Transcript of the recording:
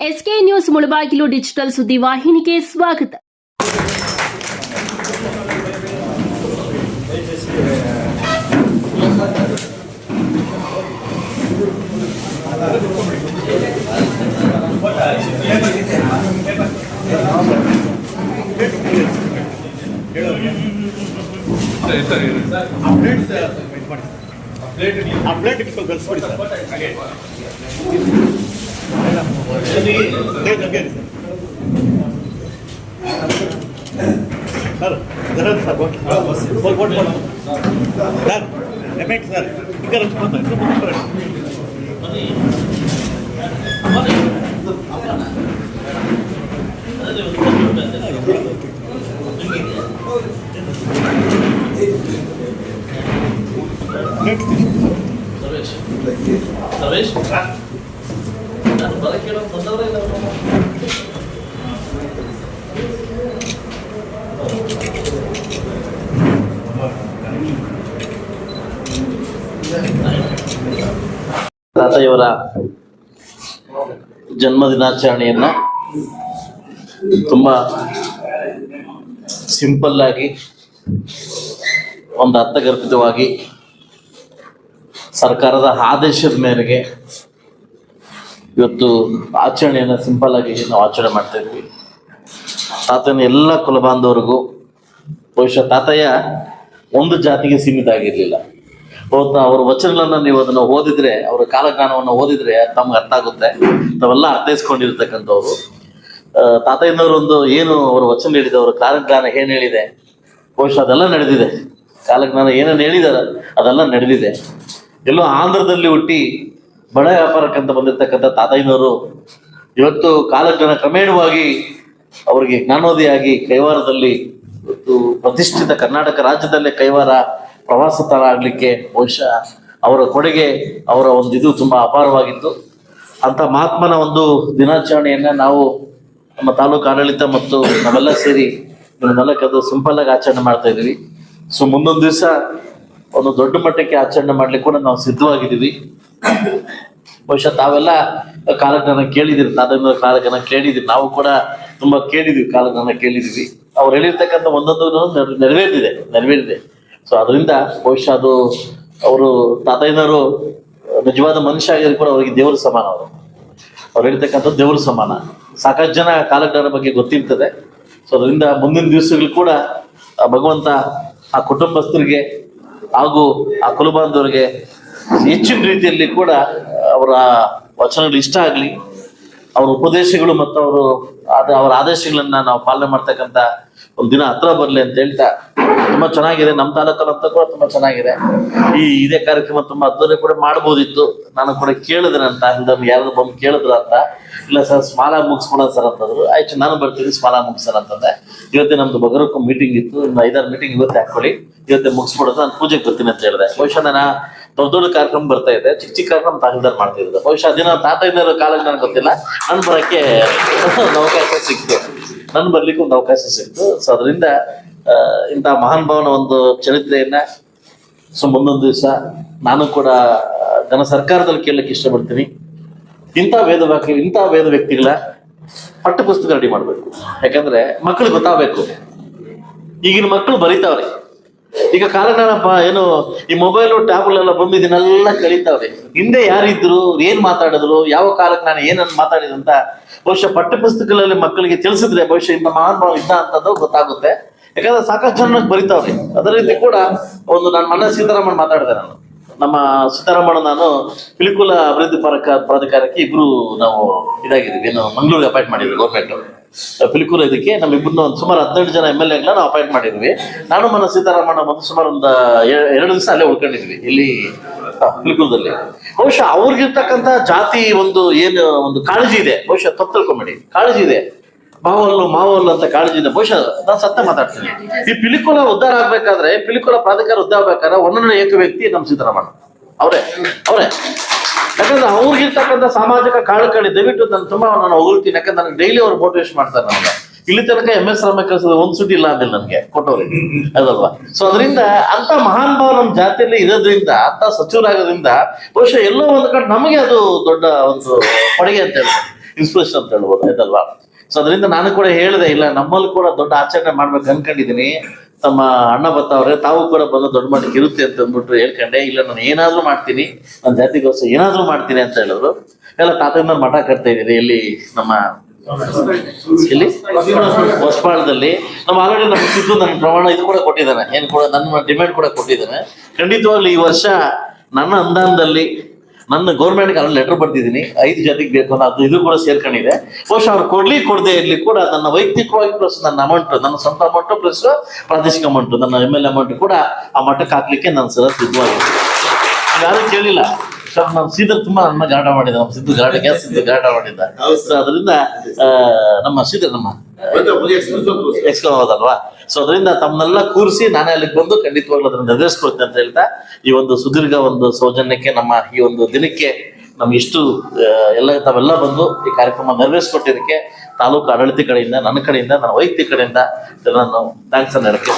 SK news Mulbagal digital ಸುದ್ದಿ ವಾಹಿನಿಗೆ ಸ್ವಾಗತ ಆ ಪ್ಲೇಟ್ ಇಟ್ಕೊಂಡು ಕಳಿಸ್ಬಿಡಿ sir sir sir sir boat boat boat boat sir ಎಮೆಟ್ sir ಈಗ ಸರ್ವೇಶ್ ಸರ್ವೇಶ್ ನಾನು ಬರಕ್ಕೆ ಹೇಳೋದು ಬಂದವರೇ ಇಲ್ಲ ಅವ್ರು. ತಾತೆಯವರ ಜನ್ಮ ದಿನಾಚರಣೆಯನ್ನ ತುಂಬಾ ಸಿಂಪಲ್ ಆಗಿ ಒಂದು ಅರ್ಥಗರ್ಭಿತವಾಗಿ ಸರ್ಕಾರದ ಆದೇಶದ ಮೇರೆಗೆ ಇವತ್ತು ಆಚರಣೆಯನ್ನು ಸಿಂಪಲ್ ಆಗಿ ನಾವು ಆಚರಣೆ ಮಾಡ್ತಾ ಇದ್ವಿ. ತಾತನ ಎಲ್ಲ ಕುಲಬಾಂಧವರಿಗೂ, ಬಹುಶಃ ತಾತಯ್ಯ ಒಂದು ಜಾತಿಗೆ ಸೀಮಿತ ಆಗಿರ್ಲಿಲ್ಲ. ಅವತ್ತು ಅವರ ವಚನಗಳನ್ನ ನೀವು ಅದನ್ನ ಓದಿದ್ರೆ, ಅವರ ಕಾಲಜ್ಞಾನವನ್ನು ಓದಿದ್ರೆ ತಮ್ಗೆ ಅರ್ಥ ಆಗುತ್ತೆ. ತಾವೆಲ್ಲ ಅರ್ಥೈಸ್ಕೊಂಡಿರ್ತಕ್ಕಂಥವ್ರು. ತಾತಯ್ಯನವರೊಂದು ಏನು ಅವರು ವಚನ ಹೇಳಿದೆ, ಅವರ ಕಾಲಜ್ಞಾನ ಏನು ಹೇಳಿದೆ, ಬಹುಶಃ ಅದೆಲ್ಲ ನಡೆದಿದೆ. ಕಾಲಜ್ಞಾನ ಏನೇನು ಹೇಳಿದಾರ ಅದೆಲ್ಲ ನಡೆದಿದೆ. ಎಲ್ಲೋ ಆಂಧ್ರದಲ್ಲಿ ಹುಟ್ಟಿ ಬಡ ವ್ಯಾಪಾರಕ್ಕಂತ ಬಂದಿರ್ತಕ್ಕಂಥ ತಾತಯ್ಯನವರು ಇವತ್ತು ಕಾಲಜ್ಞಾನ ಕ್ರಮೇಣವಾಗಿ ಅವರಿಗೆ ಜ್ಞಾನೋದಯಾಗಿ ಕೈವಾರದಲ್ಲಿ ಇವತ್ತು ಪ್ರತಿಷ್ಠಿತ ಕರ್ನಾಟಕ ರಾಜ್ಯದಲ್ಲೇ ಕೈವಾರ ಪ್ರವಾಸ ತರ ಆಗಲಿಕ್ಕೆ ಬಹುಶಃ ಅವರ ಕೊಡುಗೆ ಅವರ ಒಂದು ಇದು ತುಂಬಾ ಅಪಾರವಾಗಿತ್ತು. ಅಂತ ಮಹಾತ್ಮನ ಒಂದು ದಿನಾಚರಣೆಯನ್ನ ನಾವು ನಮ್ಮ ತಾಲೂಕು ಆಡಳಿತ ಮತ್ತು ನಾವೆಲ್ಲ ಸೇರಿ ಇದನ್ನೆಲ್ಲ ಅದು ಸಿಂಪಲ್ ಆಗಿ ಆಚರಣೆ ಮಾಡ್ತಾ ಇದೀವಿ ಸೊ ಮುಂದೊಂದು ದಿವಸ ಒಂದು ದೊಡ್ಡ ಮಟ್ಟಕ್ಕೆ ಆಚರಣೆ ಮಾಡ್ಲಿಕ್ಕೆ ನಾವು ಸಿದ್ಧವಾಗಿದ್ದೀವಿ. ಬಹುಶಃ ತಾವೆಲ್ಲ ಕಾಲಜ್ಞಾನ ಕೇಳಿದಿರಿ ನಾದ ಕಾಲಜ್ಞಾನ ಕೇಳಿದಿರಿ ನಾವು ಕೂಡ ತುಂಬಾ ಕೇಳಿದ್ವಿ ಕಾಲಜ್ಞಾನ ಕೇಳಿದ್ವಿ ಅವ್ರು ಹೇಳಿರ್ತಕ್ಕಂಥ ಒಂದೊಂದು ನೆರ- ನೆರವೇರಿದೆ ನೆರವೇರಿದೆ ಸೊ ಅದರಿಂದ ಬಹುಶಃ ಅದು ಅವರು ತಾತಯ್ಯನವರು ನಿಜವಾದ ಮನುಷ್ಯ ಆಗಿದ್ರು ಕೂಡ ಅವರಿಗೆ ದೇವರ ಸಮಾನ ಅವರು. ಅವ್ರು ಹೇಳ್ತಕ್ಕಂಥ ದೇವರ ಸಮಾನ. ಸಾಕಷ್ಟು ಜನ ಕಾಲಜ್ಞಾನ ಬಗ್ಗೆ ಗೊತ್ತಿರ್ತದೆ. ಸೊ ಅದರಿಂದ ಮುಂದಿನ ದಿವಸಗಳು ಕೂಡ ಭಗವಂತ ಆ ಕುಟುಂಬಸ್ಥರಿಗೆ ಹಾಗೂ ಆ ಕುಲಬಾಂಧವರಿಗೆ ಹೆಚ್ಚಿನ ರೀತಿಯಲ್ಲಿ ಕೂಡ ಅವರ ವಚನಗಳು ಇಷ್ಟ ಆಗಲಿ, ಅವರ ಉಪದೇಶಗಳು ಮತ್ತು ಅವರು ಅವರ ಆದೇಶಗಳನ್ನ ನಾವು ಪಾಲನೆ ಮಾಡ್ತಕ್ಕಂಥ ಒಂದು ದಿನ ಹತ್ರ ಬರಲಿ ಅಂತ ಹೇಳ್ತಾ ತುಂಬಾ ಚೆನ್ನಾಗಿದೆ. ನಮ್ಮ ತಾಲೂಕಲ್ಲಂತ ಕೂಡ ತುಂಬಾ ಚೆನ್ನಾಗಿದೆ. ಈ ಇದೇ ಕಾರ್ಯಕ್ರಮ ತುಂಬಾ ಅದ್ದೂರಿ ಕೂಡ ಮಾಡ್ಬೋದಿತ್ತು. ನಾನು ಕೂಡ ಕೇಳಿದ್ರೆ ಅಂತ ಹಿಂದೊಮ್ಮೆ ಯಾರಾದ್ರು ಬಂದು ಕೇಳಿದ್ರ ಅಂತ. ಇಲ್ಲ ಸರ್, ಸ್ಮಾಲ ಮುಗಿಸ್ಕೊಳ ಸರ್ ಅಂತಂದ್ರು ಆಯ್ತು, ನಾನು ಬರ್ತೀನಿ, ಸ್ಮಾಲ ಸರ್ ಅಂತಂದೆ ಇವತ್ತೇ ನಮ್ದು ಬಗರಕ್ಕೂ ಮೀಟಿಂಗ್ ಇತ್ತು. ಐದಾರು ಮೀಟಿಂಗ್ ಇವತ್ತೇ ಹಾಕೊಳ್ಳಿ ಇವತ್ತೇ ಮುಗಿಸ್ಬಿಡೋದು ನಾನು ಪೂಜೆಗೆ ಬರ್ತೀನಿ ಅಂತ ಹೇಳಿದೆ. ಬಹುಶಃ ನಾನು ದೊಡ್ಡ ದೊಡ್ಡ ಕಾರ್ಯಕ್ರಮ ಬರ್ತಾ ಇದೆ. ಚಿಕ್ಕ ಚಿಕ್ಕ ಕಾರ್ಯಕ್ರಮ ತಹಸೀಲ್ದಾರ್ ಮಾಡ್ತಿದ್ರು ಬಹುಶಃ ದಿನ ತಾತ ಇದ್ದಾರೋ ಕಾಲೇಜ್ ನನಗೆ ಗೊತ್ತಿಲ್ಲ. ನನ್ ಬರಕ್ಕೆ ಒಂದು ಅವಕಾಶ ಸಿಕ್ತು ನನ್ ಬರ್ಲಿಕ್ಕೆ ಒಂದು ಅವಕಾಶ ಸಿಕ್ತು ಸೊ ಅದರಿಂದ ಇಂಥ ಮಹಾನ್ ಭಾವನ ಒಂದು ಚರಿತ್ರೆಯನ್ನ ಸೊ ಮುಂದೊಂದು ದಿವಸ ನಾನು ಕೂಡ ಜನ ಸರ್ಕಾರದಲ್ಲಿ ಕೇಳಲಿಕ್ಕೆ ಇಷ್ಟಪಡ್ತೀನಿ. ಇಂಥ ವೇದ ವಾಕ್ಯ, ಇಂಥ ವೇದ ವ್ಯಕ್ತಿಗಳ ಪಠ್ಯ ಪುಸ್ತಕ ರೆಡಿ ಮಾಡಬೇಕು. ಯಾಕಂದ್ರೆ ಮಕ್ಕಳಿಗೆ ಗೊತ್ತಾಗಬೇಕು. ಈಗಿನ ಮಕ್ಕಳು ಬರೀತಾವ್ರೆ. ಈಗ ಕಾರಣಪ್ಪ ಏನು ಈ ಮೊಬೈಲು ಟ್ಯಾಬ್ಲೆಲ್ಲ ಬಂದು ಇದನ್ನೆಲ್ಲ ಕಲಿತಾವ್ರೆ. ಹಿಂದೆ ಯಾರಿದ್ರು, ಏನ್ ಮಾತಾಡಿದ್ರು, ಯಾವ ಕಾಲಕ್ಕೆ ನಾನು ಏನನ್ನು ಮಾತಾಡಿದ ಅಂತ ಬಹುಶಃ ಪಠ್ಯ ಪುಸ್ತಕಗಳಲ್ಲಿ ಮಕ್ಕಳಿಗೆ ತಿಳಿಸಿದ್ರೆ ಬಹುಶಃ ಇಂಥ ಮಹಾನುಭಾವ ಇದ್ದ ಅಂತದ್ದು ಗೊತ್ತಾಗುತ್ತೆ. ಯಾಕಂದ್ರೆ ಸಾಕಷ್ಟು ಜನ ಬರಿತಾವ್ರಿ. ಅದೇ ರೀತಿ ಕೂಡ ಒಂದು ನಾನು ಮನ ಸೀತಾರಾಮನ್ ಮಾತಾಡಿದೆ ನಾನು. ನಮ್ಮ ಸೀತಾರಾಮಣ್ಣ ನಾನು ಪಿಲಿಕುಲ ಅಭಿವೃದ್ಧಿ ಪ್ರಾಧಿಕಾರಕ್ಕೆ ಇಬ್ರು ನಾವು ಇದಾಗಿದ್ದೀವಿ. ಏನು ಮಂಗಳೂರಿಗೆ ಅಪಾಯಿಂಟ್ ಮಾಡಿದ್ವಿ ಗೌರ್ಮೆಂಟ್ ಪಿಲಿಕುಲ ಇದಕ್ಕೆ ನಮ್ಮ ಇಬ್ಬರನ್ನ ಒಂದು ಸುಮಾರು ಹದಿನೆಂಟು ಜನ ಎಂ ಎಲ್ ಎಗಳನ್ನ ನಾವು ಅಪಾಯಿಂಟ್ ಮಾಡಿದ್ವಿ. ನಾನು ಮನ ಸೀತಾರಾಮಣ್ಣ ಬಂದು ಸುಮಾರು ಒಂದು ಎರಡು ದಿವಸ ಅಲ್ಲೇ ಉಳ್ಕೊಂಡಿದ್ವಿ, ಇಲ್ಲಿ ಪಿಲಿಕೂರದಲ್ಲಿ. ಬಹುಶಃ ಅವ್ರಿಗಿರ್ತಕ್ಕಂಥ ಜಾತಿ ಒಂದು ಏನು, ಒಂದು ಕಾಳಜಿ ಇದೆ. ಬಹುಶಃ ತಪ್ಪು ತಿಳ್ಕೊಂಬೇಡಿ. ಕಾಳಜಿ ಇದೆ. ಮಾವಲ್ಲು ಮಾವಲ್ಲು ಅಂತ ಕಾಳಜಿ ಇದೆ. ಬಹುಶಃ ನಾನು ಸತ್ತ ಮಾತಾಡ್ತೀನಿ. ಈ ಪಿಲಿಕುಲ ಉದ್ಧಾರ ಆಗ್ಬೇಕಾದ್ರೆ ಪಿಲಿಕುಲ ಪ್ರಾಧಿಕಾರ ಉದ್ಧಾರ ಆಗ್ಬೇಕಾದ್ರೆ ಒಂದೊಂದನೇ ಏಕ ವ್ಯಕ್ತಿ ನಮ್ಮ ಸಿದ್ದರಾಮಣ್ಣ ಅವರೇ ಅವರೇ. ಯಾಕಂದ್ರೆ ಅವ್ರಿಗಿರ್ತಕ್ಕಂಥ ಸಾಮಾಜಿಕ ಕಾಳಕಳಿ ದಯವಿಟ್ಟು ನಾನು ತುಂಬಾ ನಾನು ಹೊಗಳ್ತೀನಿ. ಯಾಕಂದ್ರೆ ನನಗೆ ಡೈಲಿ ಅವ್ರು ಮೋಟಿವೇಶನ್ ಮಾಡ್ತಾರೆ ನನಗೆ ಇಲ್ಲಿ ತನಕ ಎಂ ಎಸ್ ರಾಮ ಕೆಲಸದ ಒಂದ್ ಸುದ್ದಿ ಇಲ್ಲ ಅಂದಿಲ್ಲ ನನಗೆ ಕೊಟ್ಟವ್ರಿ ಅದಲ್ವಾ? ಸೊ ಅದರಿಂದ ಅಂತ ಮಹಾನ್ ಭಾವ ನಮ್ಮ ಜಾತಿಯಲ್ಲಿ ಇರೋದ್ರಿಂದ ಅಂತ ಸಚಿವರಾಗೋದ್ರಿಂದ ಬಹುಶಃ ಎಲ್ಲೋ ಒಂದ್ ಕಡೆ ನಮಗೆ ಅದು ದೊಡ್ಡ ಒಂದು ಕೊಡುಗೆ ಅಂತ ಹೇಳ್ಬೋದು. ಇನ್ಸ್ಪಿರೇಷನ್ ಅಂತ ಹೇಳ್ಬೋದು ಅದಲ್ವಾ? ಸೊ ಅದರಿಂದ ನಾನು ಕೂಡ ಹೇಳಿದೆ ಇಲ್ಲ ನಮ್ಮಲ್ಲಿ ಕೂಡ ದೊಡ್ಡ ಆಚರಣೆ ಮಾಡ್ಬೇಕು ಅನ್ಕೊಂಡಿದೀನಿ ತಮ್ಮ ಅಣ್ಣ ಬರ್ತಾವ್ರೆ, ತಾವು ಕೂಡ ಬಂದು ದೊಡ್ಡ ಮಟ್ಟಕ್ಕೆ ಇರುತ್ತೆ ಅಂತ ಅಂದ್ಬಿಟ್ಟು ಹೇಳ್ಕೊಂಡೆ, ಇಲ್ಲ, ನಾನು ಏನಾದ್ರೂ ಮಾಡ್ತೀನಿ, ನನ್ನ ಜಾತಿಗೋಸ್ಕರ ಏನಾದ್ರೂ ಮಾಡ್ತೀನಿ ಅಂತ ಹೇಳಿದ್ರು. ಎಲ್ಲ ತಾತನ ಮಠ ಕಟ್ತಾ ಇದ್ದೀರಿ ಇಲ್ಲಿ ನಮ್ಮ ಇಲ್ಲಿ ಹೊಸಪಾಳದಲ್ಲಿ. ನಮ್ಮ ಆಲ್ರೆಡಿ ನಮ್ಮ ಸಿದ್ದು ನನ್ನ ಪ್ರಮಾಣ ಇದು ಕೂಡ ಕೊಟ್ಟಿದ್ದಾನೆ, ಏನ್ ಕೂಡ ನನ್ನ ಡಿಮ್ಯಾಂಡ್ ಕೂಡ ಕೊಟ್ಟಿದ್ದಾನೆ. ಖಂಡಿತವಾಗ್ಲೂ ಈ ವರ್ಷ ನನ್ನ ಅನುದಾನದಲ್ಲಿ ನನ್ನ ಗೌರ್ಮೆಂಟ್ಗೆ ಅಲ್ಲಿ ಲೆಟರ್ ಬರ್ತಿದ್ದೀನಿ ಐದು ಜನಕ್ಕೆ ಬೇಕು ಅಂತ ಅದು ಇದು ಕೂಡ ಸೇರ್ಕೊಂಡಿದೆ. ಬಹುಶಃ ಅವ್ರು ಕೊಡ್ಲಿ, ಕೊಡದೆ ಇರಲಿ ಕೂಡ ನನ್ನ ವೈಯಕ್ತಿಕವಾಗಿ ಪ್ಲಸ್ ನನ್ನ ಅಮೌಂಟ್ ನನ್ನ ಸ್ವಂತ ಅಮೌಂಟು ಪ್ಲಸ್ ಪ್ರಾದೇಶಿಕ ಅಮೌಂಟು ನನ್ನ ಎಂ ಎಲ್ ಅಮೌಂಟ್ ಕೂಡ ಆ ಮಟ್ಟಕ್ಕೆ ಹಾಕ್ಲಿಕ್ಕೆ ನಾನು ಸಹ ಸಿದ್ಧವಾಗಿದೆ. ಯಾರು ಕೇಳಿಲ್ಲ? ಸರ್ ಸೀದಾ ತುಂಬಾ ನಮ್ಮ ಗಾಢ ಮಾಡಿದ ನಮ್ಮ ಸಿದ್ದು ಗಾಢ ಗ್ಯಾಸ್ ಸಿದ್ದು ಗಾಢ ಮಾಡಿದ್ದ. ಸೊ ಅದರಿಂದ ನಮ್ಮ ಸಿದ್ಧ ನಮ್ಮ ಎಕ್ಸ್ಕಲ್ ಹೌದಲ್ವಾ ಸೊ ಅದರಿಂದ ತಮ್ಮನ್ನೆಲ್ಲ ಕೂರಿಸಿ ನಾನೇ ಅಲ್ಲಿಗೆ ಬಂದು ಖಂಡಿತವಾಗ್ಲೂ ಅದನ್ನ ನೆರವೇರಿಸ್ಕೊಡ್ತೇನೆ ಅಂತ ಹೇಳ್ತಾ ಈ ಒಂದು ಸುದೀರ್ಘ ಒಂದು ಸೌಜನ್ಯಕ್ಕೆ ನಮ್ಮ ಈ ಒಂದು ದಿನಕ್ಕೆ ನಮ್ಗೆ ಇಷ್ಟು ಎಲ್ಲ ತಾವೆಲ್ಲ ಬಂದು ಈ ಕಾರ್ಯಕ್ರಮ ನೆರವೇರಿಸ್ಕೊಟ್ಟಿದ್ದಕ್ಕೆ ತಾಲೂಕು ಆಡಳಿತ ಕಡೆಯಿಂದ ನನ್ನ ಕಡೆಯಿಂದ ನನ್ನ ವೈಯಕ್ತಿಕ ಕಡೆಯಿಂದ ನಾನು ಥ್ಯಾಂಕ್ಸ್ ಅನ್ನು ಹೇಳಕ್ಕೆ